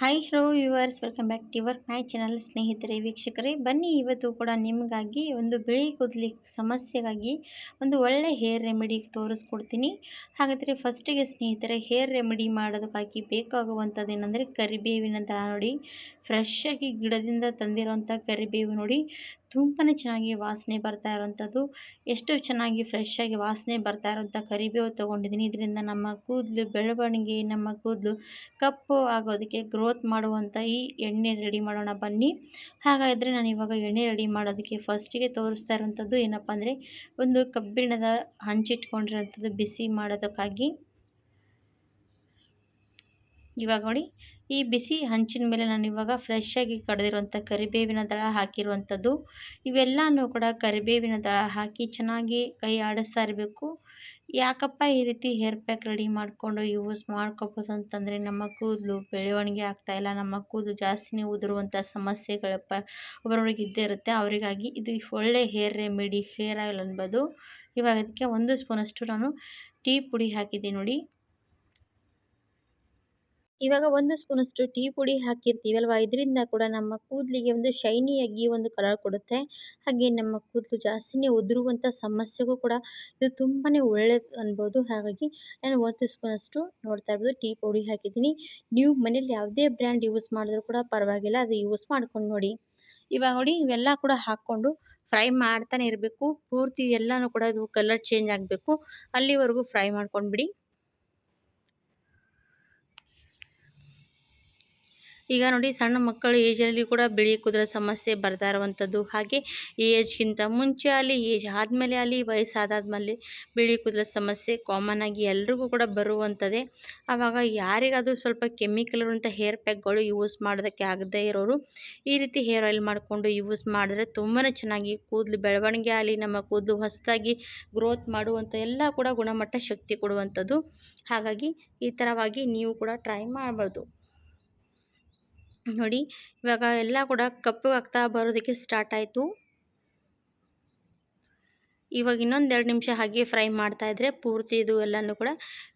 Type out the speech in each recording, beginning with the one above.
Hi hello viewers welcome back to your my channel ಸ್ನೇಹಿತರೆ, ವೀಕ್ಷಕರೇ. ಬನ್ನಿ, ಇವತ್ತು ಕೂಡ ನಿಮಗಾಗಿ ಒಂದು ಬಿಳಿ ಕೂದಲಿ ಸಮಸ್ಯೆಗಾಗಿ ಒಂದು ಒಳ್ಳೆ ಹೇರ್ ರೆಮಿಡಿ ತೋರಿಸ್ಕೊಡ್ತೀನಿ. ಹಾಗಾದರೆ ಫಸ್ಟಿಗೆ ಸ್ನೇಹಿತರೆ ಹೇರ್ ರೆಮಿಡಿ ಮಾಡೋದಕ್ಕಾಗಿ ಬೇಕಾಗುವಂಥದ್ದು ಏನಂದರೆ ಕರಿಬೇವಿನ ದಳ ನೋಡಿ. ಫ್ರೆಶ್ ಆಗಿ ಗಿಡದಿಂದ ತಂದಿರುವಂಥ ಕರಿಬೇವು ನೋಡಿ. ತುಂಬಾ ಚೆನ್ನಾಗಿ ವಾಸನೆ ಬರ್ತಾ ಇರೋವಂಥದ್ದು. ಎಷ್ಟು ಚೆನ್ನಾಗಿ ಫ್ರೆಶ್ ಆಗಿ ವಾಸನೆ ಬರ್ತಾ ಇರೋಂಥ ಕರಿಬೇವು ತೊಗೊಂಡಿದ್ದೀನಿ. ಇದರಿಂದ ನಮ್ಮ ಕೂದಲು ಬೆಳವಣಿಗೆ, ನಮ್ಮ ಕೂದಲು ಕಪ್ಪು ಆಗೋದಕ್ಕೆ ಗ್ರೋತ್ ಮಾಡುವಂಥ ಈ ಎಣ್ಣೆ ರೆಡಿ ಮಾಡೋಣ ಬನ್ನಿ. ಹಾಗಾದರೆ ನಾನು ಇವಾಗ ಎಣ್ಣೆ ರೆಡಿ ಮಾಡೋದಕ್ಕೆ ಫಸ್ಟಿಗೆ ತೋರಿಸ್ತಾ ಇರೋಂಥದ್ದು ಏನಪ್ಪ ಅಂದರೆ ಒಂದು ಕಬ್ಬಿಣದ ಹಂಚಿಟ್ಕೊಂಡಿರೋಂಥದ್ದು ಬಿಸಿ ಮಾಡೋದಕ್ಕಾಗಿ. ಇವಾಗ ನೋಡಿ, ಈ ಬಿಸಿ ಹಂಚಿನ ಮೇಲೆ ನಾನು ಇವಾಗ ಫ್ರೆಶ್ ಆಗಿ ಕಡ್ದಿರುವಂಥ ಕರಿಬೇವಿನ ದಳ ಹಾಕಿರುವಂಥದ್ದು ಇವೆಲ್ಲನೂ ಕೂಡ ಕರಿಬೇವಿನ ದಳ ಹಾಕಿ ಚೆನ್ನಾಗಿ ಕೈ ಆಡಿಸ್ತಾ ಇರಬೇಕು. ಯಾಕಪ್ಪ ಈ ರೀತಿ ಹೇರ್ ಪ್ಯಾಕ್ ರೆಡಿ ಮಾಡಿಕೊಂಡು ಯೂಸ್ ಮಾಡ್ಕೋಬೋದು ಅಂತಂದರೆ ನಮ್ಮ ಕೂದಲು ಬೆಳವಣಿಗೆ ಆಗ್ತಾಯಿಲ್ಲ ನಮ್ಮ ಕೂದಲು ಜಾಸ್ತಿನೇ ಉದುರುವಂಥ ಸಮಸ್ಯೆಗಳಪ್ಪ ಒಬ್ಬರೊಳಗೆ ಇದ್ದೇ ಇರುತ್ತೆ. ಅವರಿಗಾಗಿ ಇದು ಒಳ್ಳೆ ಹೇರ್ ರೆಮಿಡಿ ಹೇರ್ ಆಯಿಲ್ ಅನ್ಬೋದು. ಇವಾಗ ಅದಕ್ಕೆ ಒಂದು ಸ್ಪೂನಷ್ಟು ನಾನು ಟೀ ಪುಡಿ ಹಾಕಿದ್ದೀನಿ ನೋಡಿ. ಇವಾಗ ಒಂದು ಸ್ಪೂನಷ್ಟು ಟೀ ಪುಡಿ ಹಾಕಿರ್ತೀವಲ್ವ ಇದರಿಂದ ಕೂಡ ನಮ್ಮ ಕೂದಲಿಗೆ ಒಂದು ಶೈನಿಯಾಗಿ ಒಂದು ಕಲರ್ ಕೊಡುತ್ತೆ. ಹಾಗೆ ನಮ್ಮ ಕೂದಲು ಜಾಸ್ತಿನೇ ಉದುರುವಂಥ ಸಮಸ್ಯೆಗೂ ಕೂಡ ಇದು ತುಂಬಾ ಒಳ್ಳೇದು ಅನ್ಬೋದು. ಹಾಗಾಗಿ ನಾನು ಒಂದು ಸ್ಪೂನಷ್ಟು ನೋಡ್ತಾ ಇರ್ಬೋದು. ಟೀ ಪುಡಿ ಹಾಕಿದ್ದೀನಿ. ನೀವು ಮನೇಲಿ ಯಾವುದೇ ಬ್ರ್ಯಾಂಡ್ ಯೂಸ್ ಮಾಡಿದ್ರು ಕೂಡ ಪರವಾಗಿಲ್ಲ. ಅದು ಯೂಸ್ ಮಾಡ್ಕೊಂಡು ನೋಡಿ. ಇವಾಗ ನೋಡಿ, ಇವೆಲ್ಲ ಕೂಡ ಹಾಕ್ಕೊಂಡು ಫ್ರೈ ಮಾಡ್ತಾನೆ ಇರಬೇಕು. ಪೂರ್ತಿ ಎಲ್ಲನೂ ಕೂಡ ಇದು ಕಲರ್ ಚೇಂಜ್ ಆಗಬೇಕು. ಅಲ್ಲಿವರೆಗೂ ಫ್ರೈ ಮಾಡ್ಕೊಂಡ್ಬಿಡಿ. ಈಗ ನೋಡಿ ಸಣ್ಣ ಮಕ್ಕಳು ಏಜಲ್ಲಿ ಕೂಡ ಬಿಳಿ ಕುದುರೆ ಸಮಸ್ಯೆ ಬರ್ತಾ ಇರುವಂಥದ್ದು. ಹಾಗೆ ಏಜ್ಗಿಂತ ಮುಂಚೆ ಆಗಲಿ ಏಜ್ ಆದಮೇಲೆ ಅಲ್ಲಿ, ವಯಸ್ಸಾದಾದ್ಮೇಲೆ ಬಿಳಿ ಕುದುರೆ ಸಮಸ್ಯೆ ಕಾಮನ್ ಆಗಿ ಎಲ್ರಿಗೂ ಕೂಡ ಬರುವಂಥದ್ದೇ. ಆವಾಗ ಯಾರಿಗಾದರೂ ಸ್ವಲ್ಪ ಕೆಮಿಕಲ್ ಇರುವಂಥ ಹೇರ್ ಪ್ಯಾಕ್ಗಳು ಯೂಸ್ ಮಾಡೋದಕ್ಕೆ ಆಗದೇ ಇರೋರು ಈ ರೀತಿ ಹೇರ್ ಆಯಿಲ್ ಮಾಡಿಕೊಂಡು ಯೂಸ್ ಮಾಡಿದ್ರೆ ತುಂಬಾ ಚೆನ್ನಾಗಿ ಕೂದಲು ಬೆಳವಣಿಗೆ ಆಗಲಿ, ನಮ್ಮ ಕೂದಲು ಹೊಸದಾಗಿ ಗ್ರೋತ್ ಮಾಡುವಂಥ ಎಲ್ಲ ಕೂಡ ಗುಣಮಟ್ಟ ಶಕ್ತಿ ಕೊಡುವಂಥದ್ದು. ಹಾಗಾಗಿ ಈ ಥರವಾಗಿ ನೀವು ಕೂಡ ಟ್ರೈ ಮಾಡ್ಬೋದು. ನೋಡಿ ಇವಾಗ ಎಲ್ಲ ಕೂಡ ಕಪ್ಪು ಆಗ್ತಾ ಬರೋದಕ್ಕೆ ಸ್ಟಾರ್ಟ್ ಆಯಿತು. ಇವಾಗ ಇನ್ನೊಂದು ಎರಡು ನಿಮಿಷ ಹಾಗೆ ಫ್ರೈ ಮಾಡ್ತಾ ಇದ್ದರೆ ಪೂರ್ತಿ ಇದು ಎಲ್ಲನೂ ಕೂಡ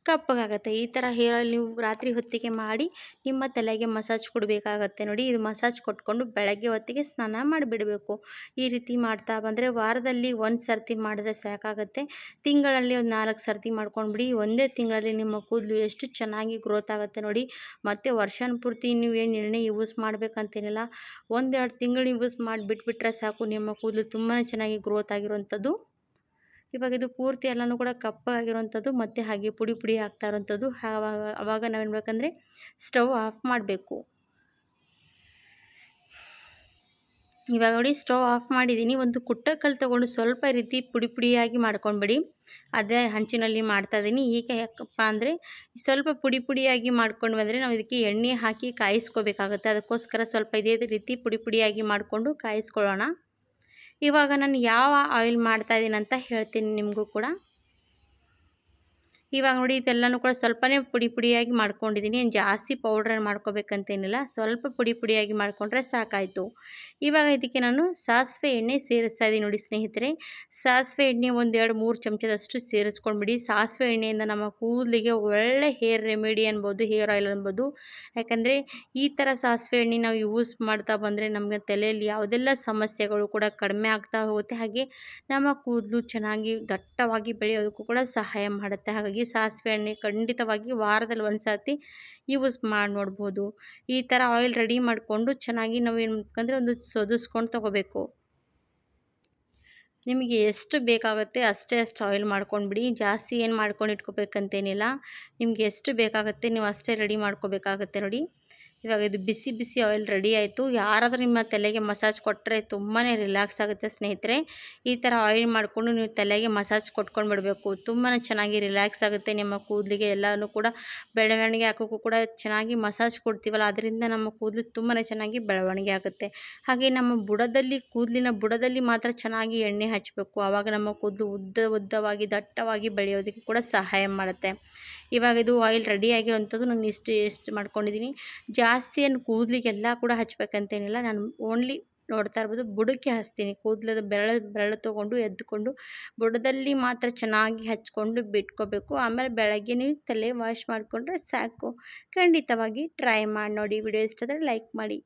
ಕಪ್ಪಗಾಗುತ್ತೆ ಈ ಥರ ಹೇರ್ ಆಯಿಲ್ ನೀವು ರಾತ್ರಿ ಹೊತ್ತಿಗೆ ಮಾಡಿ ನಿಮ್ಮ ತಲೆಗೆ ಮಸಾಜ್ ಕೊಡಬೇಕಾಗತ್ತೆ ನೋಡಿ. ಇದು ಮಸಾಜ್ ಕೊಟ್ಕೊಂಡು ಬೆಳಗ್ಗೆ ಹೊತ್ತಿಗೆ ಸ್ನಾನ ಮಾಡಿಬಿಡಬೇಕು. ಈ ರೀತಿ ಮಾಡ್ತಾ ಬಂದರೆ ವಾರದಲ್ಲಿ ಒಂದು ಸರ್ತಿ ಮಾಡಿದ್ರೆ ಸಾಕಾಗುತ್ತೆ. ತಿಂಗಳಲ್ಲಿ ಒಂದು ನಾಲ್ಕು ಸರ್ತಿ ಮಾಡ್ಕೊಂಡ್ಬಿಡಿ. ಒಂದೇ ತಿಂಗಳಲ್ಲಿ ನಿಮ್ಮ ಕೂದಲು ಎಷ್ಟು ಚೆನ್ನಾಗಿ ಗ್ರೋತ್ ಆಗುತ್ತೆ ನೋಡಿ. ಮತ್ತು ವರ್ಷನ ಪೂರ್ತಿ ನೀವು ಏನು ಎಣ್ಣೆ ಯೂಸ್ ಮಾಡಬೇಕಂತೇನಿಲ್ಲ. ಒಂದೆರಡು ತಿಂಗಳು ಯೂಸ್ ಮಾಡಿ ಬಿಟ್ಬಿಟ್ರೆ ಸಾಕು. ನಿಮ್ಮ ಕೂದಲು ತುಂಬಾ ಚೆನ್ನಾಗಿ ಗ್ರೋತ್ ಆಗಿರುವಂಥದ್ದು ಇವಾಗ ಇದು ಪೂರ್ತಿ ಎಲ್ಲನೂ ಕೂಡ ಕಪ್ಪಾಗಿರುವಂಥದ್ದು ಮತ್ತು ಹಾಗೆ ಪುಡಿ ಪುಡಿ ಆಗ್ತಾ ಇರೋವಂಥದ್ದು ಆವಾಗ ಅವಾಗ ನಾವೇನು ಬೇಕಂದರೆ ಸ್ಟವ್ ಆಫ್ ಮಾಡಬೇಕು. ಇವಾಗ ನೋಡಿ ಸ್ಟವ್ ಆಫ್ ಮಾಡಿದ್ದೀನಿ. ಒಂದು ಕುಟ್ಟಕಲ್ಲು ತೊಗೊಂಡು ಸ್ವಲ್ಪ ರೀತಿ ಪುಡಿ ಪುಡಿಯಾಗಿ ಮಾಡ್ಕೊಂಡ್ಬಿಡಿ ಅದೇ ಹಂಚಿನಲ್ಲಿ ಮಾಡ್ತಾ ಇದ್ದೀನಿ. ಈಗ ಯಾಕಪ್ಪ ಅಂದರೆ ಸ್ವಲ್ಪ ಪುಡಿ ಪುಡಿಯಾಗಿ ಮಾಡ್ಕೊಂಡು ಬಂದರೆ ನಾವು ಇದಕ್ಕೆ ಎಣ್ಣೆ ಹಾಕಿ ಕಾಯಿಸ್ಕೋಬೇಕಾಗುತ್ತೆ. ಅದಕ್ಕೋಸ್ಕರ ಸ್ವಲ್ಪ ಇದೇ ರೀತಿ ಪುಡಿ ಪುಡಿಯಾಗಿ ಮಾಡಿಕೊಂಡು ಕಾಯಿಸ್ಕೊಳ್ಳೋಣ. ಇವಾಗ ನಾನು ಯಾವ ಆಯಿಲ್ ಮಾಡ್ತಾ ಇದ್ದೀನಿ ಅಂತ ಹೇಳ್ತೀನಿ ನಿಮಗೂ ಕೂಡ. ಇವಾಗ ನೋಡಿ ಇದೆಲ್ಲನೂ ಕೂಡ ಸ್ವಲ್ಪನೇ ಪುಡಿ ಪುಡಿಯಾಗಿ ಮಾಡ್ಕೊಂಡಿದ್ದೀನಿ. ಏನು ಜಾಸ್ತಿ ಪೌಡ್ರನ್ನು ಮಾಡ್ಕೋಬೇಕಂತೇನಿಲ್ಲ. ಸ್ವಲ್ಪ ಪುಡಿ ಪುಡಿಯಾಗಿ ಮಾಡಿಕೊಂಡ್ರೆ ಸಾಕಾಯಿತು. ಇವಾಗ ಇದಕ್ಕೆ ನಾನು ಸಾಸಿವೆ ಎಣ್ಣೆ ಸೇರಿಸ್ತಾ ಇದ್ದೀನಿ ನೋಡಿ ಸ್ನೇಹಿತರೆ. ಸಾಸಿವೆ ಎಣ್ಣೆ ಒಂದೆರಡು ಮೂರು ಚಮಚದಷ್ಟು ಸೇರಿಸ್ಕೊಂಡ್ಬಿಡಿ. ಸಾಸಿವೆ ಎಣ್ಣೆಯಿಂದ ನಮ್ಮ ಕೂದಲಿಗೆ ಒಳ್ಳೆ ಹೇರ್ ರೆಮಿಡಿ ಅನ್ಬೋದು, ಹೇರ್ ಆಯಿಲ್ ಅನ್ಬೋದು. ಯಾಕಂದರೆ ಈ ಥರ ಸಾಸಿವೆ ಎಣ್ಣೆ ನಾವು ಯೂಸ್ ಮಾಡ್ತಾ ಬಂದರೆ ನಮಗೆ ತಲೆಯಲ್ಲಿ ಯಾವುದೆಲ್ಲ ಸಮಸ್ಯೆಗಳು ಕೂಡ ಕಡಿಮೆ ಆಗ್ತಾ ಹೋಗುತ್ತೆ. ಹಾಗೆ ನಮ್ಮ ಕೂದಲು ಚೆನ್ನಾಗಿ ದಟ್ಟವಾಗಿ ಬೆಳೆಯೋದಕ್ಕೂ ಕೂಡ ಸಹಾಯ ಮಾಡುತ್ತೆ. ಹಾಗಾಗಿ ಸಾಸಿವೆ ಎಣ್ಣೆ ಖಂಡಿತವಾಗಿ ವಾರದಲ್ಲಿ ಒಂದು ಸರ್ತಿ ಯೂಸ್ ಮಾಡಿ ನೋಡ್ಬೋದು. ಈ ಥರ ಆಯಿಲ್ ರೆಡಿ ಮಾಡಿಕೊಂಡು ಚೆನ್ನಾಗಿ ನಾವು ಏನು ಒಂದು ಸೋದಿಸ್ಕೊಂಡು ತೊಗೋಬೇಕು. ನಿಮಗೆ ಎಷ್ಟು ಬೇಕಾಗುತ್ತೆ ಅಷ್ಟೇ ಅಷ್ಟು ಆಯಿಲ್ ಮಾಡ್ಕೊಂಡ್ಬಿಡಿ ಜಾಸ್ತಿ ಏನು ಮಾಡ್ಕೊಂಡು ಇಟ್ಕೋಬೇಕಂತೇನಿಲ್ಲ ನಿಮಗೆ ಎಷ್ಟು ಬೇಕಾಗುತ್ತೆ ನೀವು ಅಷ್ಟೇ ರೆಡಿ ಮಾಡ್ಕೋಬೇಕಾಗುತ್ತೆ ನೋಡಿ. ಇವಾಗ ಇದು ಬಿಸಿ ಬಿಸಿ ಆಯಿಲ್ ರೆಡಿ ಆಯಿತು. ಯಾರಾದರೂ ನಿಮ್ಮ ತಲೆಗೆ ಮಸಾಜ್ ಕೊಟ್ಟರೆ ತುಂಬಾ ರಿಲ್ಯಾಕ್ಸ್ ಆಗುತ್ತೆ ಸ್ನೇಹಿತರೆ. ಈ ಥರ ಆಯಿಲ್ ಮಾಡಿಕೊಂಡು ನೀವು ತಲೆಗೆ ಮಸಾಜ್ ಕೊಟ್ಕೊಂಡು ಬಿಡಬೇಕು ತುಂಬಾ ಚೆನ್ನಾಗಿ ರಿಲ್ಯಾಕ್ಸ್ ಆಗುತ್ತೆ ನಿಮ್ಮ ಕೂದಲಿಗೆ. ಎಲ್ಲನೂ ಕೂಡ ಬೆಳವಣಿಗೆ ಹಾಕೋಕ್ಕೂ ಕೂಡ ಚೆನ್ನಾಗಿ ಮಸಾಜ್ ಕೊಡ್ತೀವಲ್ಲ, ಅದರಿಂದ ನಮ್ಮ ಕೂದಲು ತುಂಬಾ ಚೆನ್ನಾಗಿ ಬೆಳವಣಿಗೆ ಆಗುತ್ತೆ. ಹಾಗೆ ನಮ್ಮ ಬುಡದಲ್ಲಿ, ಕೂದಲಿನ ಬುಡದಲ್ಲಿ ಮಾತ್ರ ಚೆನ್ನಾಗಿ ಎಣ್ಣೆ ಹಚ್ಚಬೇಕು ಆವಾಗ ನಮ್ಮ ಕೂದಲು ಉದ್ದ ಉದ್ದವಾಗಿ, ದಟ್ಟವಾಗಿ ಬೆಳೆಯೋದಕ್ಕೆ ಕೂಡ ಸಹಾಯ ಮಾಡುತ್ತೆ. ಇವಾಗ ಇದು ಆಯಿಲ್ ರೆಡಿ ಆಗಿರೋಂಥದ್ದು ನಾನು ಇಷ್ಟು ಎಷ್ಟು ಮಾಡ್ಕೊಂಡಿದ್ದೀನಿ. ಜಾಸ್ತಿ ಏನು ಕೂದಲಿಗೆಲ್ಲ ಕೂಡ ಹಚ್ಬೇಕಂತೇನಿಲ್ಲ. ನಾನು ಓನ್ಲಿ ನೋಡ್ತಾ ಇರ್ಬೋದು ಬುಡಕ್ಕೆ ಹಚ್ತೀನಿ. ಕೂದಲದ ಬೆರಳು ಬೆರಳು ತೊಗೊಂಡು ಎದ್ದುಕೊಂಡು ಬುಡದಲ್ಲಿ ಮಾತ್ರ ಚೆನ್ನಾಗಿ ಹಚ್ಕೊಂಡು ಬಿಟ್ಕೋಬೇಕು. ಆಮೇಲೆ ಬೆಳಗ್ಗೆ ನೀವು ತಲೆ ವಾಶ್ ಮಾಡಿಕೊಂಡ್ರೆ ಸಾಕು. ಖಂಡಿತವಾಗಿ ಟ್ರೈ ಮಾಡಿ ನೋಡಿ. ವಿಡಿಯೋ ಇಷ್ಟ ಆದರೆ ಲೈಕ್ ಮಾಡಿ.